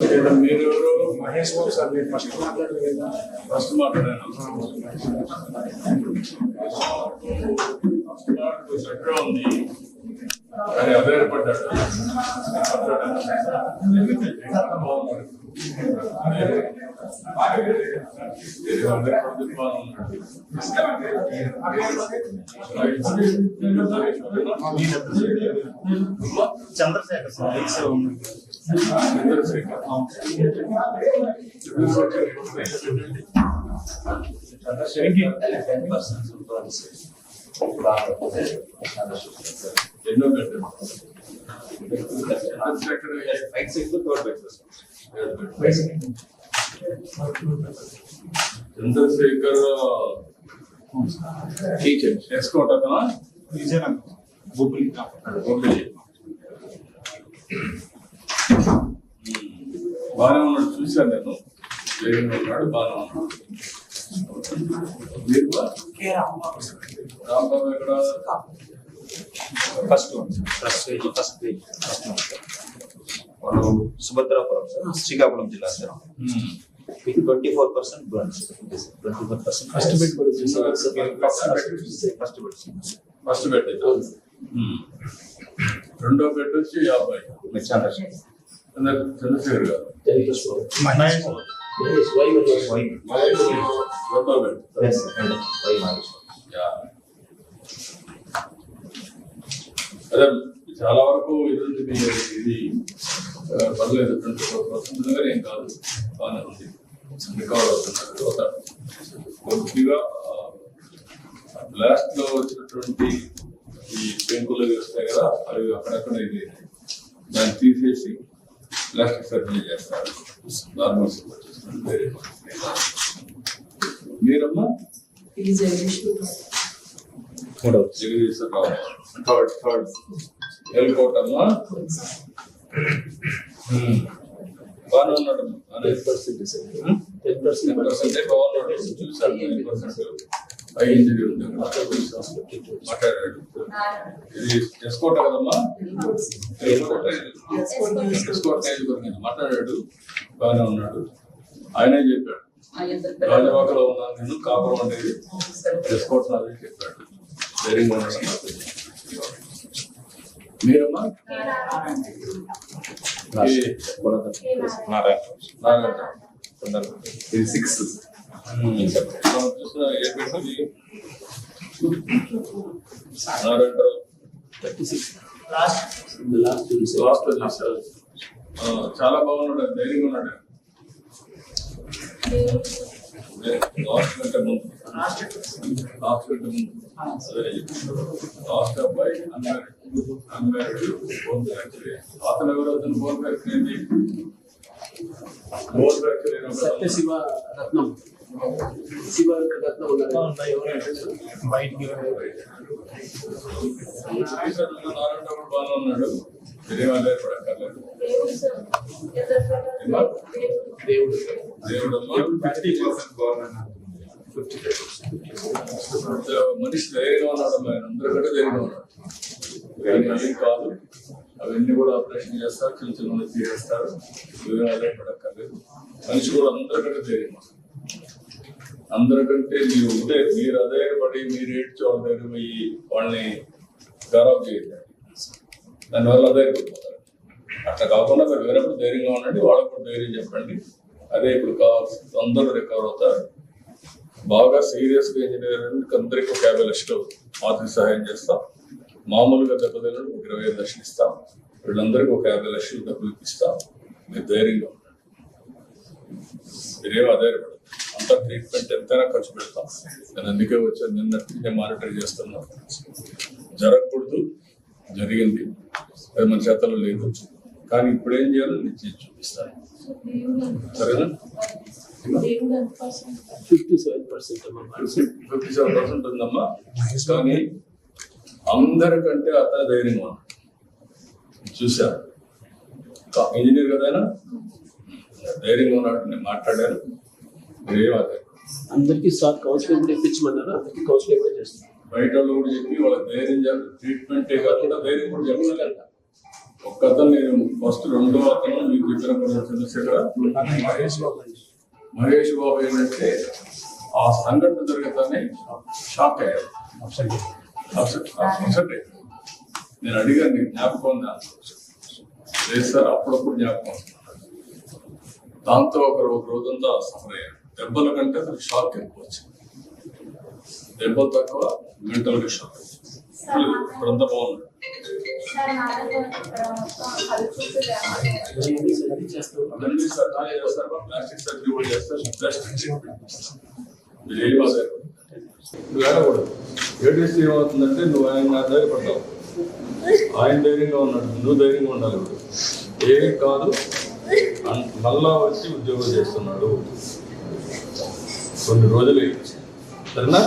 ఇక్కడ మీరు ఎవరు మహేష్ బాబు సార్ మీరు ఫస్ట్ మాట్లాడారు కదా ఫస్ట్ మాట్లాడాను ఫస్ట్ మాట సెక్టర్ ఉంది కానీ అభ్యర్థపడ్డాడు చంద్రశేఖర్ సార్ ఎక్స్ ఎన్నో పెట్టాడు Chandrasekhar five six third best Chandrasekhar teacher S Kota అతనా Vizianagaram బాగానే ఉన్నాడు చూశాను నేను. వేగంగా ఉన్నాడు బాగానే ఉన్నాడు. మీరు first first page first page వాళ్ళు సుభద్రాపురం సార్. శ్రీకాకుళం జిల్లా సార్. ఉమ్. మీకు twenty four percent burns twenty four percent first first bed first bed. రెండో బెడ్ వచ్చి యాభై. చంద్రశేఖర్ చంద్ర- చంద్రశేఖర్ గారు. మహేష్ రెండో బెడ్. అదే చాలా వరకు ఎదురు ఇది ఆ, పర్లేదు. దగ్గర ఏం కాదు. బాగానే ఉంది. రికవర్ అవుతున్నారు తర్వాత కొద్దిగా లాస్ట్లో వచ్చినటువంటి ఈ పెంకులు అవి వస్తాయి కదా అవి అక్కడక్కడ ఇది దాన్ని తీసేసి ప్లాస్టిక్ సర్జరీ చేస్తారు. నార్మల్ వచ్చేస్తుంది వేరే మీరమ్మా? థర్డ్ అమ్మా బాగానే ఉన్నాడు. టెన్ పర్సెంట్ బాగున్నాడు. చూసాను టెన్ పర్సెంట్ హై ఇంజరీ ఉంది మాట్లాడాడు. ఇది ఎస్కోట కదమ్మా? ఎస్కోట ఎస్కోట గురించి మాట్లాడాడు. బాగానే ఉన్నాడు. ఆయనే చెప్పాడు. రాజవాకలో ఉన్నాను నేను కాపురం అనేది. ఎస్కోట్ నాది చెప్పాడు. ఉండడం నాకు మీరమ్మా ఇది సిక్స్ చాలా బాగున్నాడు ధైర్యంగా ఉన్నాడు. లాస్ట్ కంటే ముందు హాస్పిటల్ లాస్ట్ అబ్బాయి అన్మ్యారీడ్ అన్మ్యారీడ్ ఫోన్ ఫ్రాక్చర్ అతను ఎవరు అతను ఫోన్ ఫ్రాక్చర్ ఏంటి ఫోన్ ఫ్రాక్చర్ సత్య రత్నం శివ రత్నం ఉన్నారు బయటికి నారాయణ బాగానే ఉన్నాడు మీరేం ఆధారపడక్కర్లేదు దేవుడు దేవుడమ్మా మనిషి ధైర్యంగా ఉన్నాడు ఆయన అందరికంటే ధైర్యంగా ఉన్నాడు. ఏం కాదు అవన్నీ కూడా ఆపరేషన్ చేస్తారు చిన్న చిన్న తీసేస్తారు మీరేం పడక్కర్లేదు. మనిషి కూడా అందరికంటే ధైర్యంగా అందరికంటే మీరు ఉంటే మీరు అధైర్యపడి మీరు ఏడ్చి వాళ్ళ దగ్గర పోయి వాళ్ళని గౌరవ చేయండి. దానివల్ల అధైర్యపడిపోతారు. అట్లా కాకుండా మీరు వేరేప్పుడు ధైర్యంగా ఉండండి వాళ్ళకు కూడా ధైర్యం చెప్పండి. అదే ఇప్పుడు కావాల్సి అందరూ రికవర్ అవుతారు. బాగా సీరియస్గా ఇంజనీర్ అందరికీ ఒక యాభై లక్షలు ఆర్థిక సహాయం చేస్తాం. మామూలుగా దెబ్బతిన ఒక ఇరవై ఐదు లక్షలు ఇస్తాం. వీళ్ళందరికీ ఒక యాభై లక్షలు డబ్బులు ఇప్పిస్తాం. మీరు ధైర్యంగా ఉండండి. మీరేం అధైర్యపడదు అంత ట్రీట్మెంట్ ఎంతైనా ఖర్చు పెడతాం. నేను అందుకే వచ్చాను. నిన్న నేను మానిటర్ చేస్తున్నాను జరగకూడదు. జరిగింది. అది మన చేతలో లేదు. కానీ ఇప్పుడు ఏం చేయాలో నేను చేసి చూపిస్తాను. సరేనా? Fifty seven percent fifty seven percent ఉందమ్మా. కానీ అందరికంటే అతను ధైర్యంగా ఉన్నాడు. చూసా ఇంజనీర్ కదా? ధైర్యంగా ఉన్నాడు నేను మాట్లాడాను. మీరేం అదే అందరికీ సార్ కౌన్సిలింగ్ ఇప్పించమన్నారు? అందరికీ కౌన్సిలింగ్ కూడా చేస్తాం బయట వాళ్ళు కూడా చెప్పి వాళ్ళకి ధైర్యం ట్రీట్మెంటే కాకుండా ధైర్యం కూడా చెప్పాలి. ఒక్క అతను నేను ఫస్ట్ రెండో అతను మీకు ఇద్దరు కూడా చంద్రశేఖర మహేష్ బాబు అండి. మహేష్ బాబు ఏంటంటే ఆ సంఘటన జరగతానే షాక్ అయ్యాడు. నేను అడిగాను నీకు జ్ఞాపకం ఉందా? లేదు సార్ అప్పుడప్పుడు జ్ఞాపకం. దాంతో ఒక రో- ఒక రోజంతా సఫర్ అయ్యాడు దెబ్బల కంటే అతనికి షాక్ ఎక్కువ వచ్చింది. దెబ్బలు తక్కువ మెంటల్గా షాక్ ఇప్పుడు ఇప్పుడంతా బాగున్నాడు నువ్వు ఏడకూడదు ఏడిస్తే ఏమవుతుందంటే నువ్వు ఆయన ధైర్యపడతావు ఆయన ధైర్యంగా ఉన్నాడు. నువ్వు ధైర్యంగా ఉండాలి ఇప్పుడు. ఏం కాదు. మళ్ళా వచ్చి ఉద్యోగం చేస్తున్నాడు. కొన్ని రోజులు సరేనా?